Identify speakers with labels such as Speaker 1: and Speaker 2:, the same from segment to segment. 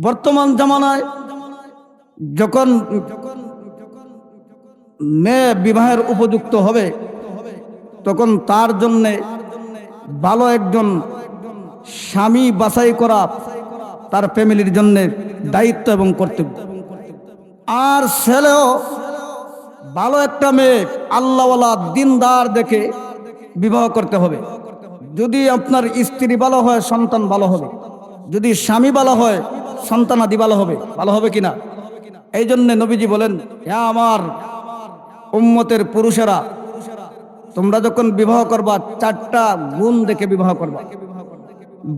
Speaker 1: বর্তমান জামানায় যখন মেয়ে বিবাহের উপযুক্ত হবে, তখন তার জন্যে ভালো একজন স্বামী বাছাই করা তার ফ্যামিলির জন্যে দায়িত্ব এবং কর্তব্য। আর ছেলেও ভালো একটা মেয়ে আল্লাহওয়ালা দিনদার দেখে বিবাহ করতে হবে। যদি আপনার স্ত্রী ভালো হয়, সন্তান ভালো হবে। যদি স্বামী ভালো হয় সন্তানাদি ভালো হবে। ভালো হবে কিনা? এই জন্যে নবীজি বলেন হ্যাঁ আমার উম্মতের পুরুষেরা, তোমরা যখন বিবাহ করবা, চারটা গুণ দেখে বিবাহ করবা।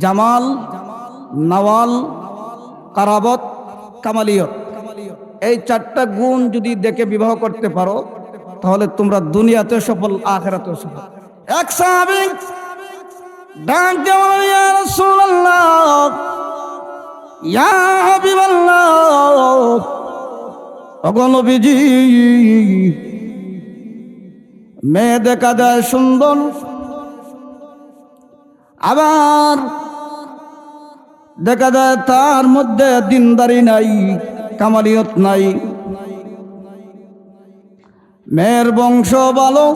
Speaker 1: জামাল, নাওয়াল, কারাবত, কামালিয়ত। এই চারটা গুণ যদি দেখে বিবাহ করতে পারো, তাহলে তোমরা দুনিয়াতে সফল আখেরাতে সফল। এক সাহাবী ডাক দেওয়া নবীজি, মেয়ে দেখা যায় সুন্দর। আবার দেখা যায় তার মধ্যে দিনদারি নাই, কামালিয়ত নাই। মেয়ের বংশ ভালো।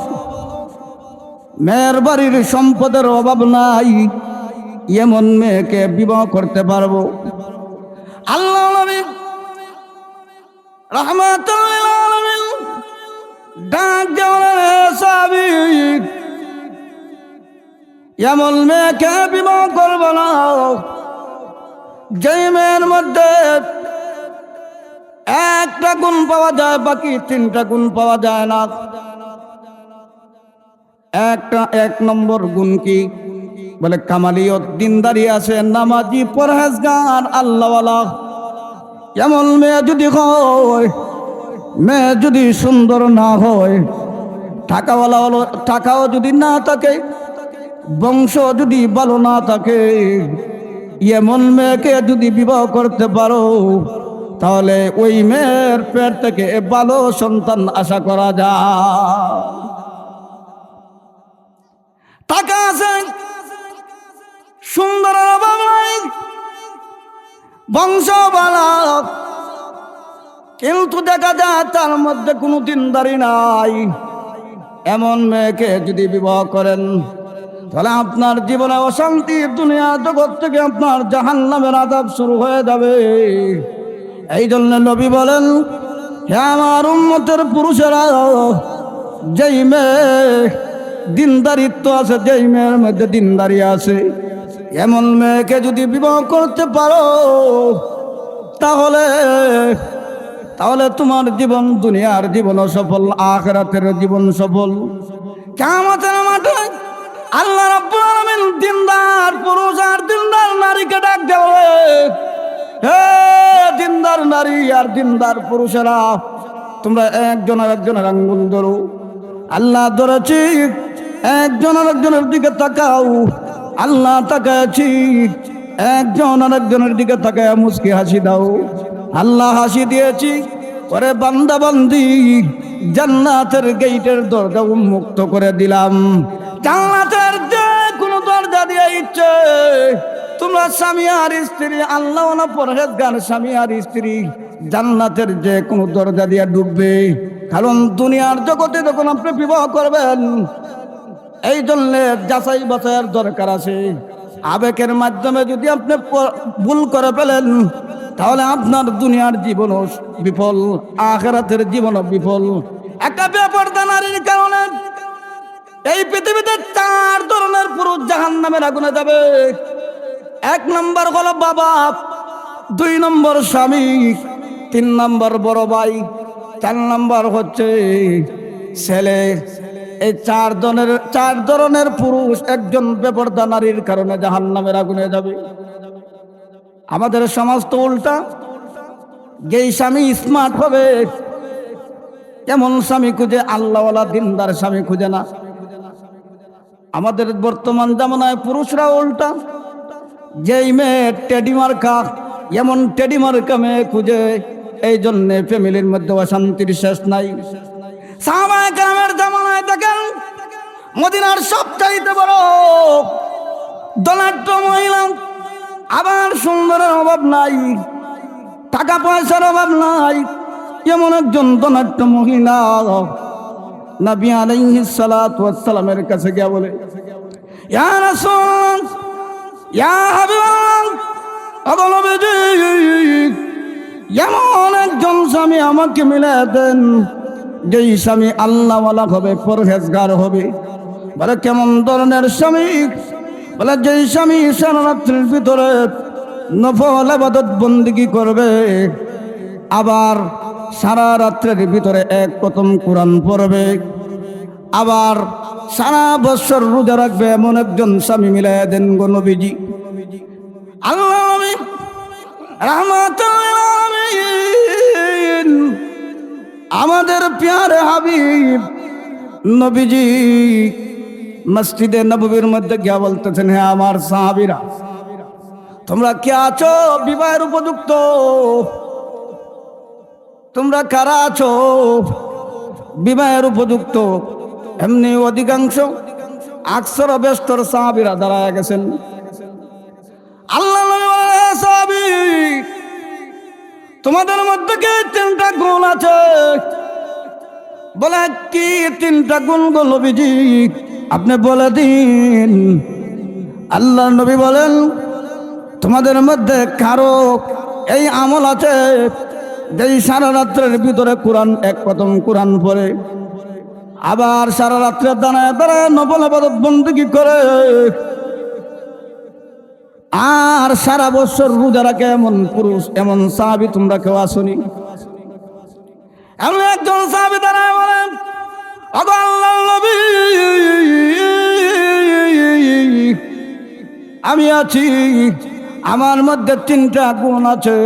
Speaker 1: মেয়ের বাড়ির সম্পদের অভাব নাই। এমন মেয়েকে বিবাহ করতে পারব। আল্লাহ এমন মেয়েকে বিবাহ করব না। যে মেয়ের মধ্যে একটা গুণ পাওয়া যায়, বাকি তিনটা গুণ পাওয়া যায় না। একটা এক নম্বর গুণ কি? বলে, কামালিয়ত দিনদারি আছে, নামাজি পরহেজগার, আল্লাহওয়ালা। এমন মেয়ে যদি হয়, মেয়ে যদি সুন্দর না হয়, টাকাওয়ালা হলো, টাকাও যদি না থাকে, বংশ যদি ভালো না থাকে, এমন মেয়েকে যদি বিবাহ করতে পারো, তাহলে ওই মেয়ের পেট থেকে ভালো সন্তান আশা করা যায়। টাকা আছে সুন্দর কিন্তু দেখা যায় তার মধ্যে কোনো দিনদারি নাই। এমন মেয়েকে যদি বিবাহ করেন, তাহলে আপনার জীবনে অশান্তি, দুনিয়া জগৎ থেকে আপনার জাহান নামের আদাব শুরু হয়ে যাবে। এই জন্য নবী বলেন হ্যাঁ আমার উন্মতের পুরুষেরা, যেই মেয়ে দিনদারিত্ব আছে, যেই মেয়ের মধ্যে দিনদারি আছে। এমন মেয়েকে যদি বিবাহ করতে পারো, তাহলে তাহলে তোমার জীবন, দুনিয়ার জীবন সফল, আখরাতের জীবন সফল। মাঠে আল্লাহ দিনদার, পুরুষ আর দিনদার নারীকে ডাক দেবে হে দিনদার নারী আর দিনদার পুরুষেরা, তোমরা একজন আর একজনের আঙ্গুল ধরো। আল্লাহ ধরেছি একজন আরেকজনের দিকে তাকাও, আল্লাহ তাকায়াছি। একজন আর একজনের দিকে তাকায় মুসকি হাসি দাও। আল্লাহ হাসি দিয়েছি পরে বান্দা বান্দি, জান্নাতের গেইটের দরজা উন্মুক্ত করে দিলাম। জান্নাতের যে কোনো দরজা দিয়ে ইচ্ছে, তোমরা স্বামী আর স্ত্রী, আল্লাহ পরহেজগার, স্বামী আর স্ত্রী, জান্নাতের যে কোনো দরজা দিয়ে ঢুকবে কারণ দুনিয়ার জগতে যখন আপনি বিবাহ করবেন এই জন্য যাচাই বাছাইয়ের দরকার আছে। আবেগের মাধ্যমে যদি আপনি ভুল করে ফেলেন, তাহলে আপনার দুনিয়ার জীবনও বিফল, আখেরাতের জীবনও বিফল। একটা ব্যাপার নারীর কারণে এই পৃথিবীতে চার ধরনের পুরুষ জাহান নামের আগুনে যাবে। এক নম্বর হলো বাবা, দুই নম্বর স্বামী, তিন নম্বর বড় ভাই, চার নম্বর হচ্ছে ছেলে। এই চার ধরনের চার ধরনের পুরুষ একজন বেপরদা নারীর কারণে জাহান নামের আগুনে যাবে। আমাদের সমাজ তো উল্টা। যেই স্বামী স্মার্ট হবে, এমন স্বামী খুঁজে আল্লাহওয়ালা দিনদার স্বামী খুঁজে না। আমাদের বর্তমান জামানায় পুরুষরা উল্টা। যেই মেয়ে টেডি মার্কা এমন টেডি মার্কা মেয়ে খুঁজে, এই জন্যে ফ্যামিলির মধ্যে অশান্তির শেষ নাই। সাহাবায়ে কেরামের জামানায় দেখেন, মদিনার সবচাইতে বড় দলাট্য মহিলা, আবার সুন্দরের অভাব নাই, টাকা পয়সার অভাব নাই, এমন একজন ধনাঢ্য মহিলা নবী ওয়াস সালামের কাছে গিয়া বলে, ইয়া রাসূল ইয়া হাবিবাল্লাহ এমন একজন স্বামী আমাকে মিলে দেন যেই স্বামী আল্লাহওয়ালা হবে, পরহেজগার হবে, বলে কেমন ধরনের স্বামী? বলে যেই স্বামী সারা রাত্রির ভিতরে নফল আবাদত বন্দিগি করবে, আবার সারা রাত্রের ভিতরে এক প্রথম কোরআন পড়বে, আবার সারা বছর রোজা রাখবে এমন একজন স্বামী মিলাই দেন গো নবীজি। আল্লাহ আলামিন। আমাদের প্যারে হাবিব নবীজি মসজিদে নববীর মধ্যে গিয়া বলতেছেন হ্যাঁ আমার সাহাবিরা, তোমরা কে আছো? বিবাহের উপযুক্ত। তোমরা কারা আছো? বিবাহের উপযুক্ত। এমনি অধিকাংশ আকসর ব্যস্তর সাহাবিরা দাঁড়ায় গেছেন। আল্লাহ তোমাদের মধ্যে কি তিনটা গুণ আছে? বলে, কি তিনটা গুণ গো নবীজি? আপনি বলে দিন। আল্লাহ নবী বলেন, তোমাদের মধ্যে কারও এই আমল আছে যেই সারা রাত্রের ভিতরে কোরআন এক প্রথম কোরআন পড়ে, আবার সারা রাত্রে দাঁড়ায় দাঁড়ায় নবল বন্দী করে আর সারা বছর রোজা রাখে এমন পুরুষ এমন সাহাবি তোমরা কেউ আসনি? এমন একজন সাহাবি দাঁড়ায় বলেন "ওগো আল্লাহর নবী, আমি আছি আমার মধ্যে তিনটা গুণ আছে।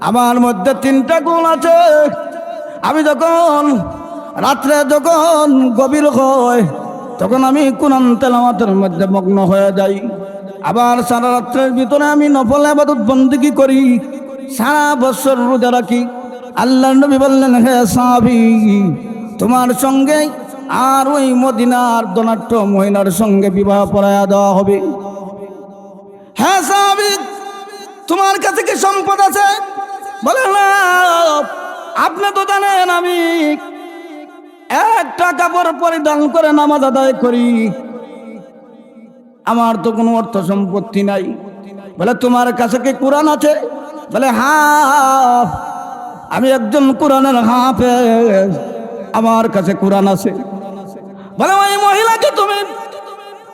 Speaker 1: আমার মধ্যে তিনটা গুণ আছে। আমি যখন রাত্রে যখন গভীর হয় তখন আমি কোরআন তেলামাতের মধ্যে মগ্ন হয়ে যাই। আবার সারা রাত্রের ভিতরে আমি নফল আবাদত বন্দিগি করি। সারা বছর রোজা রাখি। আল্লাহ নবী বললেন, হে সাহাবি, তোমার সঙ্গে আর ওই মদিনার দনাট্য মহিলার সঙ্গে বিবাহ পড়ায়া দেওয়া হবে। হ্যাঁ সাহাবি, তোমার কাছে কি সম্পদ আছে? বলে আপনি তো জানেন আমি এক একটা কাপড় পরিধান করে নামাজ আদায় করি। আমার তো কোনো অর্থ সম্পত্তি নাই। বলে, তোমার কাছে কি কোরআন আছে? বলে হ্যাঁ আমি একজন কোরআনের হাফেজ। আমার কাছে কোরআন আছে। বলে, ওই মহিলাকে তুমি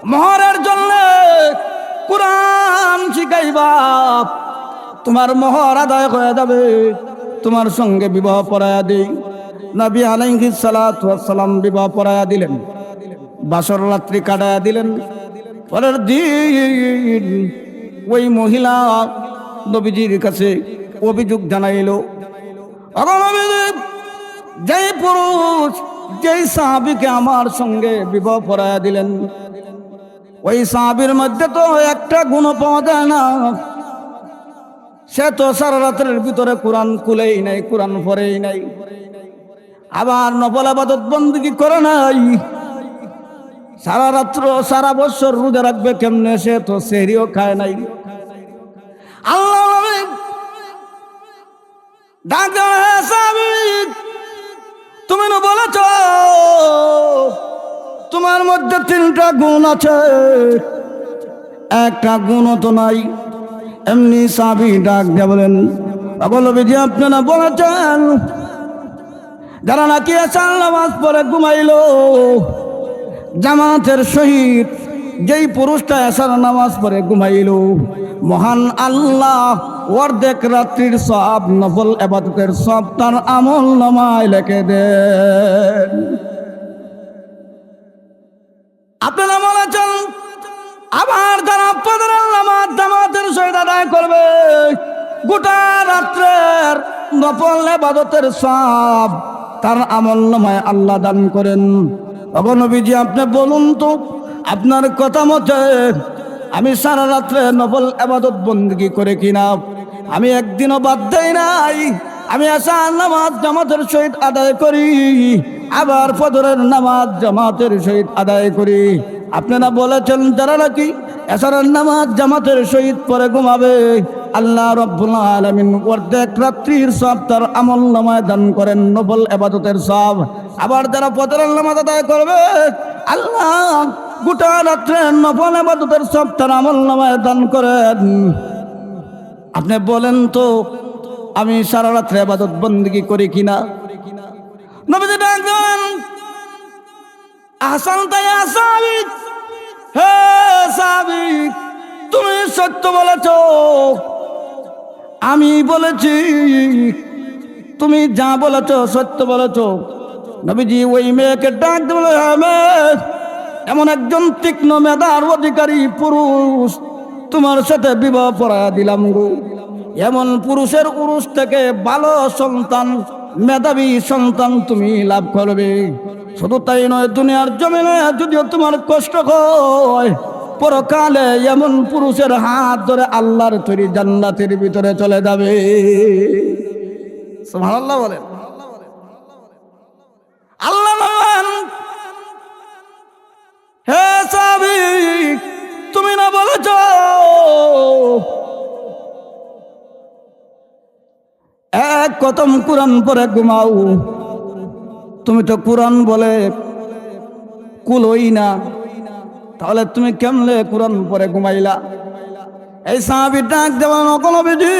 Speaker 1: মহরের জন্য কোরআন শিখাইবা। তোমার মহর আদায় হয়ে যাবে। তোমার সঙ্গে বিবাহ পড়ায়া দিই। নবী আলাইহিস সালাম বিবাহ পড়ায়া দিলেন। বাসর রাত্রি কাটায়া দিলেন। ওই মহিলা নবীজির কাছে অভিযোগ জানাইল। যেই পুরুষ, যেই সাহাবিকে আমার সঙ্গে বিবাহ পড়ায়া দিলেন, ওই সাহাবির মধ্যে তো একটা গুণ পাওয়া যায় না। সে তো সারা রাত্রের ভিতরে কোরআন খুলেই নাই, কোরআন পড়েই নাই। আবার নফল আবাদত বন্দী করে নাই। সারা রাত্র, সারা বছর রোজা রাখবে কেমনে সে তো সেহরিও খায় নাই। আল্লাহ তুমি না বলেছ, তোমার মধ্যে তিনটা গুণ আছে। একটা গুণ তো নাই। এমনি সাবি ডাক দিয়ে বলেন বলবি আপনারা বলেছেন, যারা নাকি আসার নামাজ পরে ঘুমাইলো জামাতের সহিত যেই পুরুষটা এসার নামাজ পড়ে ঘুমাইল। মহান আল্লাহ অর্ধেক রাত্রির সব নফল এবাদতের সব তার আমল নামায় লেখে দেন। আপনারা বলেছেন আবার যারা পদরের নামাজ জামাতের সহিত আদায় করবে, গোটা রাত্রের নফল এবাদতের সব তার আমল নামায় আল্লাহ দান করেন। অগনবীজি আপনি বলুন তো, আপনার কথা মতে আমি সারা রাত্রে নবল আবাদত বন্দী করে কিনা? আমি একদিনও বাদ দেই নাই। আমি আসা নামাজ জামাতের সহিত আদায় করি, আবার ফদরের নামাজ জামাতের সহিত আদায় করি। আপনারা বলেছেন যারা নাকি এসারের নামাজ জামাতের সহিত পরে ঘুমাবে? আল্লাহ রব্বুল আলামিন অর্ধেক রাত্রির সব তার আমল নামায় দান করেন, নবল এবাদতের সব। আবার যারা পদের নামাজ আদায় করবে, আল্লাহ গোটা রাত্রে নফল এবাদতের সব তার আমল নামায় দান করেন। আপনি বলেন তো, আমি সারা রাত্রে আবাদত বন্দিগি করি কিনা? নবীজি ডাক দেন আসান তাই আসাবিক হে সাবিক তুমি সত্য বলেছ। আমি বলেছি, তুমি যা বলেছ, সত্য বলেছ। নবীজি ওই মেয়েকে ডাক দিল এমন একজন তীক্ষ্ণ মেধার অধিকারী পুরুষ তোমার সাথে বিবাহ পড়া দিলাম গো। এমন পুরুষের উরুষ থেকে ভালো সন্তান, মেধাবী সন্তান তুমি লাভ করবে। শুধু তাই নয়, দুনিয়ার জমিনে যদিও তোমার কষ্ট হয় পরকালে এমন পুরুষের হাত ধরে আল্লাহর তৈরি জান্নাতের ভিতরে চলে যাবে। সুবহানাল্লাহ বলেন। আল্লাহ হে সাবিক তুমি না বলেছ? এক কতম কোরআন পরে ঘুমাও। তুমি তো কোরআন বলে কুলই না। তাহলে তুমি কেমনে কোরআন পরে ঘুমাইলা? এই সাহাবি ডাক দেওয়া বিধি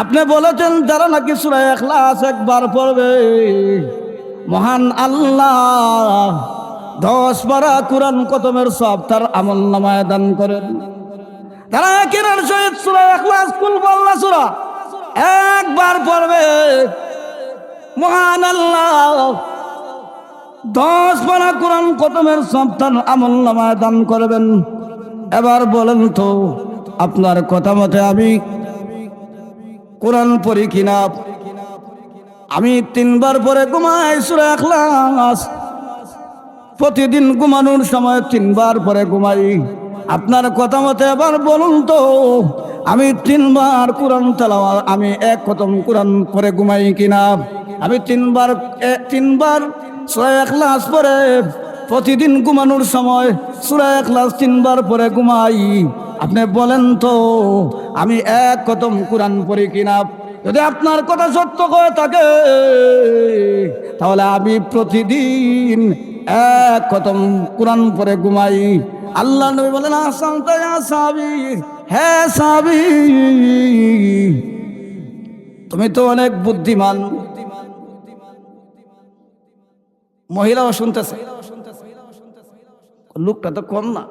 Speaker 1: আপনি বলেছেন, যারা নাকি সুরাই এখলাস একবার পড়বে, মহান আল্লাহ দশ বারা কোরআন কতমের সব তার আমল নামায় দান করেন। তারা কিনার সহিত সুরা এখলাস কুল বল্লা সুরা, একবার পড়বে। মহান আল্লাহ দশ বারা কোরআন কতমের সন্তান আমল নামায় দান করবেন। এবার বলেন তো, আপনার কথা মতে আমি কোরআন পড়ি কিনা? আমি তিনবার পরে ঘুমাই সুরা এখলাস প্রতিদিন ঘুমানোর সময় তিনবার পরে ঘুমাই। আপনার কথা মতে এবার বলুন তো, আমি তিনবার কোরআন তেলাওয়া আমি এক খতম কোরআন পরে ঘুমাই কিনা? আমি তিনবার তিনবার সুরা এখলাস পরে প্রতিদিন ঘুমানোর সময় সুরা এখলাস তিনবার পরে ঘুমাই। আপনি বলেন তো, আমি এক খতম কোরআন পড়ি কিনা? যদি আপনার কথা সত্য হয়ে থাকে, তাহলে আমি প্রতিদিন এক খতম কোরআন পরে ঘুমাই। আল্লাহ নবী বলেন আসাম তাই সাবি হ্যাঁ সাবি তুমি তো অনেক বুদ্ধিমান। মহিলাও শুনতেছে। লোকটা তো কম না।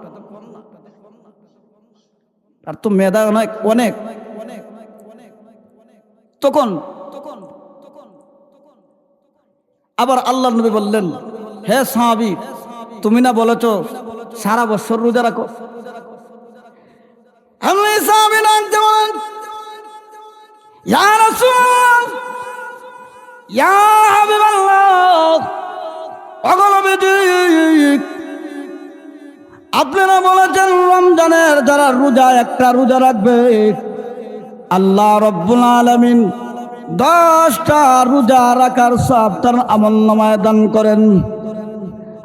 Speaker 1: আর তো মেধা অনেক অনেক। তখন, আবার আল্লাহ নবী বললেন, হে সাহাবি, তুমি না বলেছ সারা বছর রোজা রাখো? আমি ইয়া রাসূল, ইয়া আপনারা বলেছেন রমজানের যারা রোজা, একটা রোজা রাখবে। আল্লাহ রব্বুল আলমিন দশটা রোজা রাখার সব তার আমল নামায় দান করেন।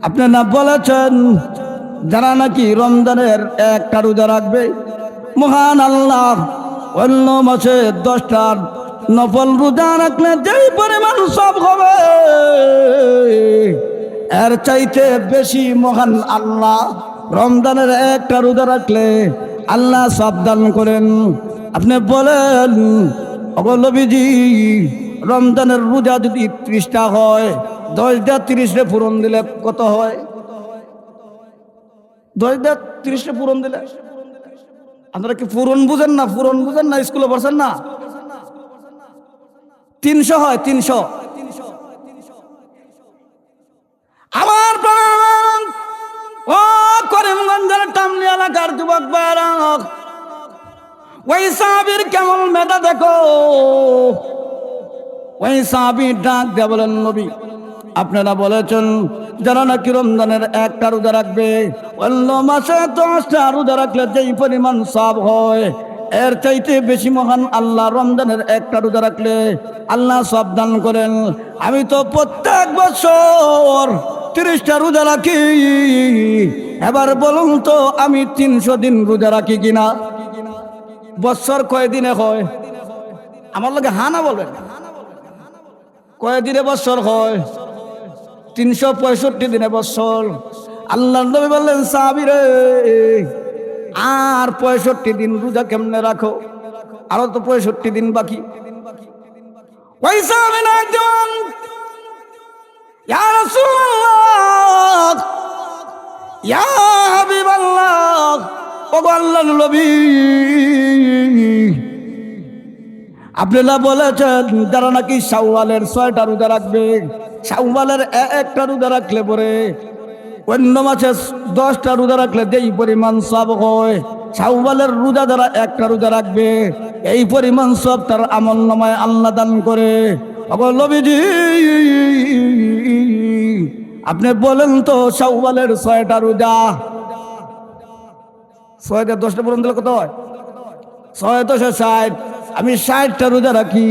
Speaker 1: আপনি না বলেছেন, যারা নাকি রমজানের একটা রোজা রাখবে, মহান আল্লাহ অন্য মাসে দশটা নফল রোজা রাখলে যেই পরিমাণ সব হবে। এর চাইতে বেশি মহান আল্লাহ রমজানের একটা রোজা রাখলে আল্লাহ সাবধান করেন। আপনি বলেন অবলবিজি রমজানের রোজা যদি ত্রিশটা হয়, দশটা তিরিশে পূরণ দিলে কত হয়? দশটা তিরিশে পূরণ দিলে? আপনারা কি পূরণ বুঝেন না? পূরণ বুঝেন না? স্কুলে পড়ছেন না? তিনশো হয়, তিনশো। এলাকার যুবক বারাক ওই সাহাবির কেমন মেধা দেখো? ওই সাহাবি ডাক দিয়ে বলেন, নবী, আপনারা বলেছেন যারা নাকি রমজানের একটা রোজা রাখবে, অন্য মাসে দশটা রোজা রাখলে যেই পরিমাণ সব হয়, এর চাইতে বেশি মহান আল্লাহ রমজানের একটা রোজা রাখলে আল্লাহ সব দান করেন। আমি তো প্রত্যেক বছর তিরিশটা রোজা রাখি। এবার বলুন তো, আমি তিনশো দিন রোজা রাখি কিনা? বছর কয়দিনে হয়? আমার লগে হানা বলবেন কয়দিনে বছর হয়? তিনশো পঁয়ষট্টি দিনে বছর আল্লাহ নবী বললেন সাবিরে আর পঁয়ষট্টি দিন রোজা কেমনে রাখো? আরও তো পঁয়ষট্টি দিন বাকি। ওই সাহাবী ডাক আপনারা বলেছেন, যারা নাকি শাওয়ালের ছয়টা রোজা রাখবে, শাওয়ালের এ- একটা রোজা রাখলে পরে অন্য মাসে দশটা রোজা রাখলে যেই পরিমাণ সব হয়, শাওয়ালের রোজা যারা একটা রোজা রাখবে, এই পরিমাণ সব তার আমল নামায় আল্লাহ দান করে। আপনি বলেন তো শাওয়ালের ছয়টা রোজা। ছয়টা দশটা পর্যন্ত কত হয়? ছয় দশে ষাট। আমি ষাটটা রোজা রাখি,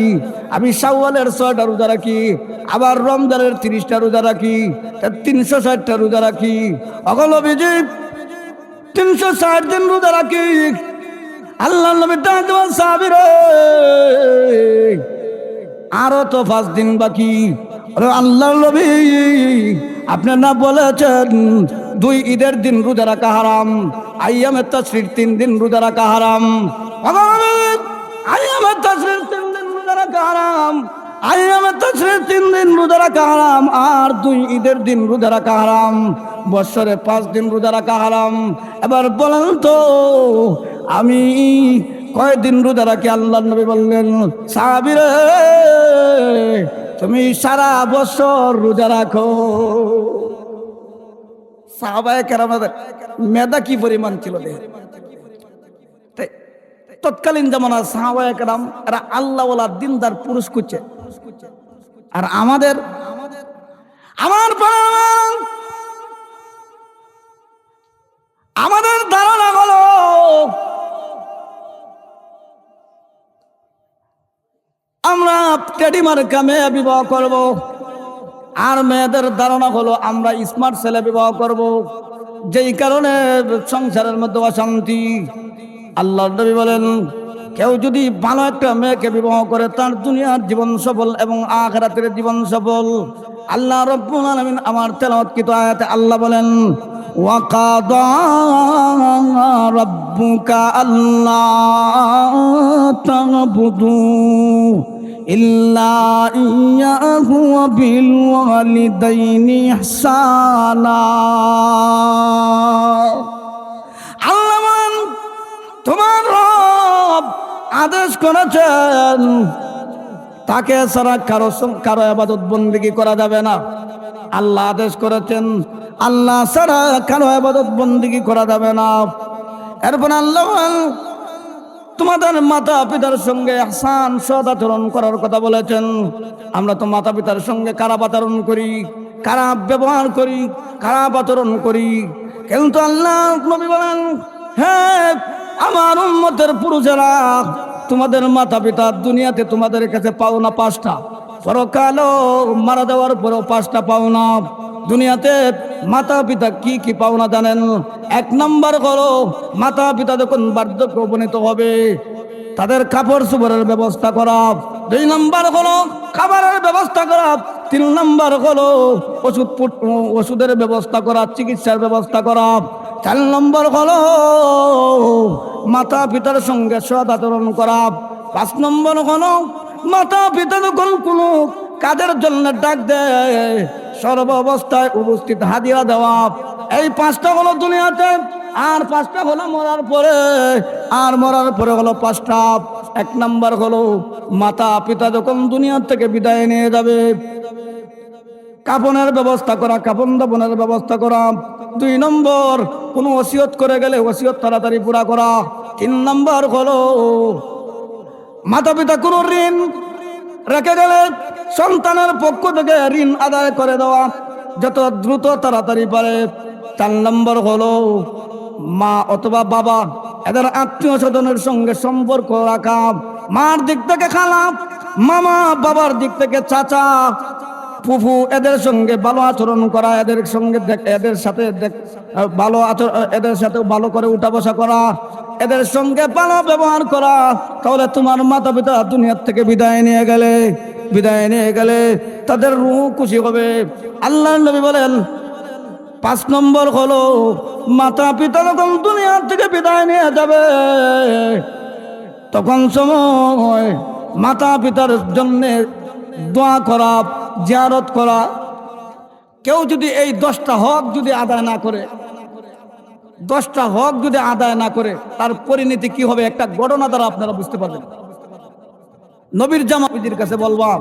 Speaker 1: আমি শাওয়ালের ছয়টা রোজা রাখি, আবার রমজানের তিরিশটা রোজা রাখি, তা তিনশো ষাটটা রোজা রাখি। অকল অভিজিৎ তিনশো ষাট দিন রোজা রাখি। আল্লাহ নবী দেওয়া সাবিরে আরও তো পাঁচ দিন বাকি। আল্লাহ নবী, আপনি না বলেছেন, দুই ঈদের দিন রোজা রাখা হারাম আইয়ামের তসরির তিন দিন রোজা রাখা হারাম। আইয়ামের তসরির তিন দিন রোজা রাখা হারাম আইয়ামের তসরির তিন দিন রোজা রাখা হারাম, আর দুই ঈদের দিন রোজা রাখা হারাম বৎসরে পাঁচ দিন রোজা রাখা হারাম। এবার বলেন তো, আমি কয়দিন রোজা রাখি আল্লাহ নবী বললেন সাবিরে তুমি সারা বছর রোজা রাখো। মেধা কি পরিমাণ ছিল তৎকালীন জামানা সাহাবায় কেরাম, এরা আল্লাহ দিনদার পুরুষ করছে আর আমাদের, আমার টেডিমার কামে বিবাহ করব। আর মেয়েদের ধারণা হলো আমরা স্মার্ট ছেলে বিবাহ করব। যেই কারণে সংসারের মধ্যে অশান্তি। আল্লাহ নবী বলেন, কেউ যদি ভালো একটা মেয়েকে বিবাহ করে, তার দুনিয়ার জীবন সফল এবং আখরাতের জীবন সফল। আল্লাহ রব্বুল আলামিন আমার তেলাওয়াতকৃত আয়াতে আল্লাহ বলেন রব্বুকা আল্লাহ তোমার আদেশ করেছেন, তাকে ছাড়া কারও কারও আবাদত বন্দিগি করা যাবে না। আল্লাহ আদেশ করেছেন, আল্লাহ ছাড়া কারও আবাদত বন্দিগি করা যাবে না। এরপর আল্লাহ তোমাদের মাতা পিতার সঙ্গে আসান সদ আচরণ করার কথা বলেছেন। আমরা তো মাতা পিতার সঙ্গে খারাপ আচরণ করি, খারাপ ব্যবহার করি, খারাপ আচরণ করি। কিন্তু আল্লাহ নবী বলেন হ্যাঁ আমার উন্মতের পুরুষেরা, তোমাদের মাতা পিতা দুনিয়াতে তোমাদের কাছে পাওনা পাঁচটা। পরকালও মারা যাওয়ার পরেও পাঁচটা পাও না দুনিয়াতে মাতা পিতা কি কি পাওনা জানেন? এক নম্বর হলো, মাতা পিতা যখন বার্ধক্য উপনীত হবে, তাদের কাপড় চোপড়ের ব্যবস্থা করা। দুই নম্বর হলো, খাবারের ব্যবস্থা করা। তিন নম্বর হলো, ওষুধ ওষুধের ব্যবস্থা করা, চিকিৎসার ব্যবস্থা করা। চার নম্বর হলো, মাতা পিতার সঙ্গে সদ আচরণ করা। পাঁচ নম্বর হলো মাতা পিতা যখন কোনো কাদের জন্য ডাক দেয়। সর্ব অবস্থায় উপস্থিত হাদিয়া দেওয়া। এই পাঁচটা হলো দুনিয়াতে, আর পাঁচটা হলো মরার পরে। আর মরার পরে হলো পাঁচটা। এক নাম্বার হলো মাতা পিতা যখন দুনিয়ার থেকে বিদায় নিয়ে যাবে, কাপনের ব্যবস্থা করা, কাপন দাপনের ব্যবস্থা করা। দুই নম্বর, কোনো ওসিয়ত করে গেলে ওসিয়ত তাড়াতাড়ি পুরা করা। তিন নম্বর হলো মাতা পিতা কোনো ঋণ রেখে গেলে সন্তানের পক্ষ থেকে ঋণ আদায় করে দেওয়া যত দ্রুত তাড়াতাড়ি পারে। চার নম্বর হলো মা অথবা বাবা, এদের আত্মীয় স্বজনের সঙ্গে সম্পর্ক রাখা, মার দিক থেকে খালা মামা বাবার দিক থেকে চাচা ফুফু এদের সঙ্গে ভালো আচরণ করা, এদের সঙ্গে এদের সাথে ভালো আচরণ এদের সাথে ভালো করে উঠা বসা করা, এদের সঙ্গে ভালো ব্যবহার করা, তাহলে তোমার মাতা পিতা দুনিয়ার থেকে বিদায় নিয়ে গেলে, বিদায় নিয়ে গেলে তাদের রু খুশি হবে। আল্লাহ নবী বলেন, পাঁচ নম্বর হলো মাতা পিতা যখন দুনিয়ার থেকে বিদায় নিয়ে যাবে, তখন সময় মাতা পিতার জন্যে দোয়া করা জিয়ারত করা, কেউ যদি এই দশটা হক যদি আদায় না করে, দশটা হক যদি আদায় না করে, তার পরিণতি কি হবে একটা ঘটনা দ্বারা আপনারা বুঝতে পারবেন। নবীর জামাপিদির কাছে বলবা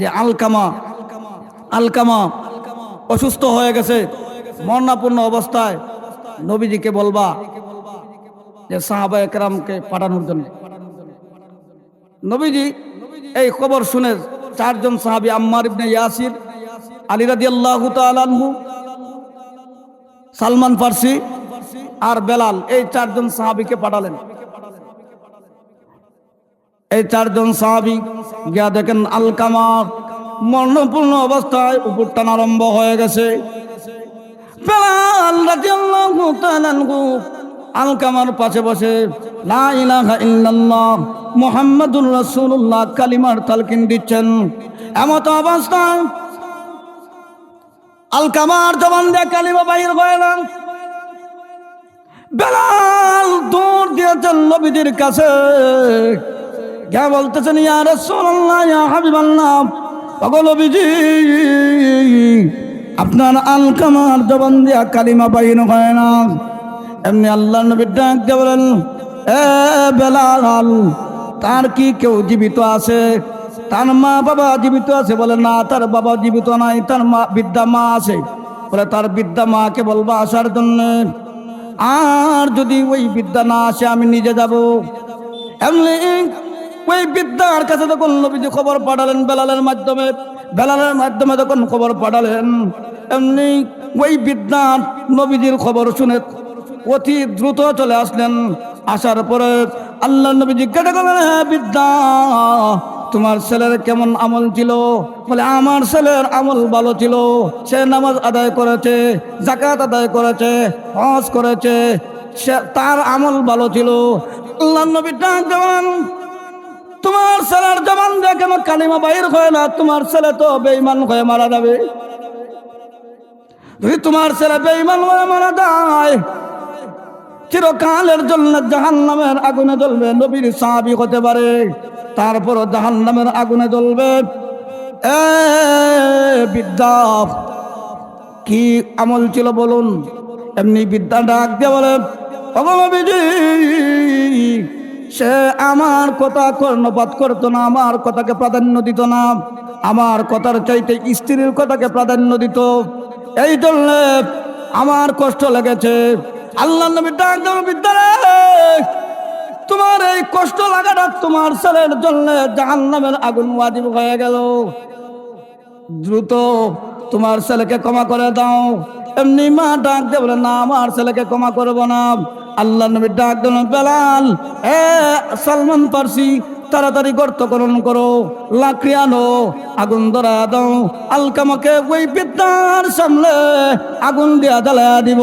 Speaker 1: যে আলকামা আলকামা অসুস্থ হয়ে গেছে মরণাপূর্ণ অবস্থায় নবীজিকে বলবা যে সাহাবা একরামকে পাঠানোর জন্য। নবীজি এই খবর শুনে চারজন সাহাবি, আম্মার ইবনে ইয়াসির, আলী রাদি আল্লাহ তালু সালমান ফার্সি আর বেলাল, এই চারজন সাহাবিকে পাঠালেন। এই চারজন সাহাবি গিয়া দেখেন আলকামা মর্ণপূর্ণ অবস্থায় উপর টান আরম্ভ হয়ে গেছে। বেলাল তাআলা আনহু আলকামার পাশে বসে, লা ইলাহা কালিমার তালকিন দিচ্ছেন। এমত অবস্থায় আলকামার জবান দিয়ে কালিমা বাহির হয়ে না বেলাল দূর দিয়েছেন নবীদের কাছে। কে বলতেছেন, ইয়া রাসূলুল্লাহ, ইয়া হাবিবাল্লাহ, ওগো নবীজি, আপনার আলকামার জবান দিয়া কালিমা বাহির হয় না। এমনি আল্লাহ নবী ডাক বলেন, এ বেলাল, তার কি কেউ জীবিত আছে? তার মা বাবা জীবিত আছে? বলে, না, তার বাবা জীবিত নাই, তার মা বিদ্যা মা আছে। বলে, তার বিদ্যা মাকে বলব আসার জন্য। আর যদি ওই বিদ্যা না আসে, আমি নিজে যাব। এমনি ওই বিদ্যার কাছে তখন নবীজি খবর পাঠালেন বেলালের মাধ্যমে বেলালের মাধ্যমে তখন খবর পাঠালেন, এমনি ওই বিদ্যার নবীজির খবর শুনে অতি দ্রুত চলে আসলেন। আসার পরে আল্লাহ নবী জিজ্ঞাসা করলেন হ্যাঁ বিদ্যা, তোমার ছেলের কেমন আমল ছিল? বলে, আমার ছেলের আমল ভালো ছিল। সে নামাজ আদায় করেছে জাকাত আদায় করেছে, হজ করেছে, সে তার আমল ভালো ছিল। আল্লাহ নবী ডাক তোমার ছেলের জবান দিয়ে কেন কালিমা বাইর হয় না? তোমার ছেলে তো বেইমান হয়ে মারা যাবে। যদি তোমার ছেলে বেইমান হয়ে মারা যায় চিরকালের জন্য জাহান নামের আগুনে জ্বলবে, নবীর সাহাবি হতে পারে। তারপর জাহান নামের আগুনে জ্বলবে। এ বিদ্যা, কি আমল ছিল বলুন? এমনি বিদ্যা ডাক দিয়ে বলে সে আমার কথা কর্ণপাত করতো না, আমার কথাকে প্রাধান্য দিত না। আমার কথার চাইতে স্ত্রীর কথাকে প্রাধান্য দিত। এই জন্য আমার কষ্ট লেগেছে। আল্লাহ নবী ডাক দেব বিদ্যালয়। তোমার এই কষ্ট লাগাটা তোমার ছেলের জন্য জাহান নামের আগুন ওয়াজিব হয়ে গেল। দ্রুত তোমার ছেলেকে ক্ষমা করে দাও। এমনি মা ডাক দিয়ে, বলে, না, আমার ছেলেকে ক্ষমা করব না। আল্লাহ নবী ডাক দিল বেলাল, এ সালমান পারসি, তাড়াতাড়ি গর্ত করণ করো, লাকড়ি আনো, আগুন ধরা দাও। আলকামাকে ওই বিদ্যার সামনে আগুন দিয়া জ্বালা দিব।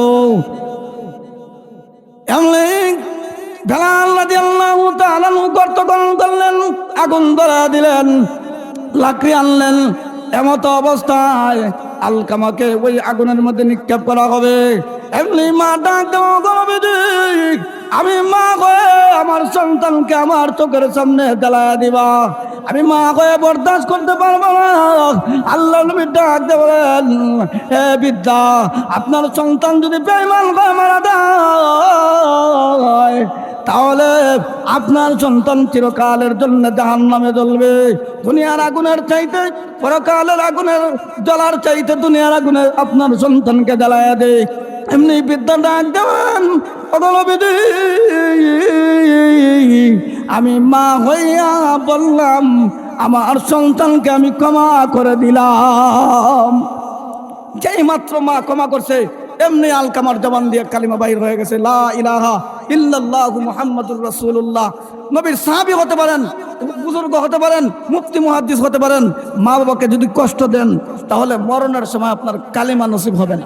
Speaker 1: আগুন ধরা দিলেন লাকড়ি আনলেন। এমত অবস্থায় আলকামাকে ওই আগুনের মধ্যে নিক্ষেপ করা হবে। এমনি মা ডাক দেওয়া গরবে আমি মা হয়ে আমার সন্তানকে আমার চোখের সামনে জ্বালায়া দিবা। আমি মা হয়ে বরদাস্ত করতে পারব না। আল্লাহ নবী ডাক দেবেন হে বিদ্যা, আপনার সন্তান যদি বেইমান হয়ে মারা দেয় তাহলে আপনার সন্তান চিরকালের জন্য জাহান নামে জ্বলবে। দুনিয়ার আগুনের চাইতে পরকালের আগুনের জ্বলার চাইতে দুনিয়ার আগুনে আপনার সন্তানকে জ্বালায় দে। এমনি বিদ্যা ডাক দেবেন আমি মা হইয়া বললাম, আমার সন্তানকে আমি ক্ষমা করে দিলাম। যেই মাত্র মা ক্ষমা করছে এমনি আলকামার জবান দিয়ে কালিমা বাহির হয়ে গেছে, লা ইলাহা ইল্লাল্লাহ মুহাম্মাদুর রাসূলুল্লাহ। নবীর সাহাবী হতে পারেন, বুজুর্গ হতে পারেন, মুফতি, মুহাদ্দিস হতে পারেন মা বাবাকে যদি কষ্ট দেন, তাহলে মরণের সময় আপনার কালিমা নসিব হবে না।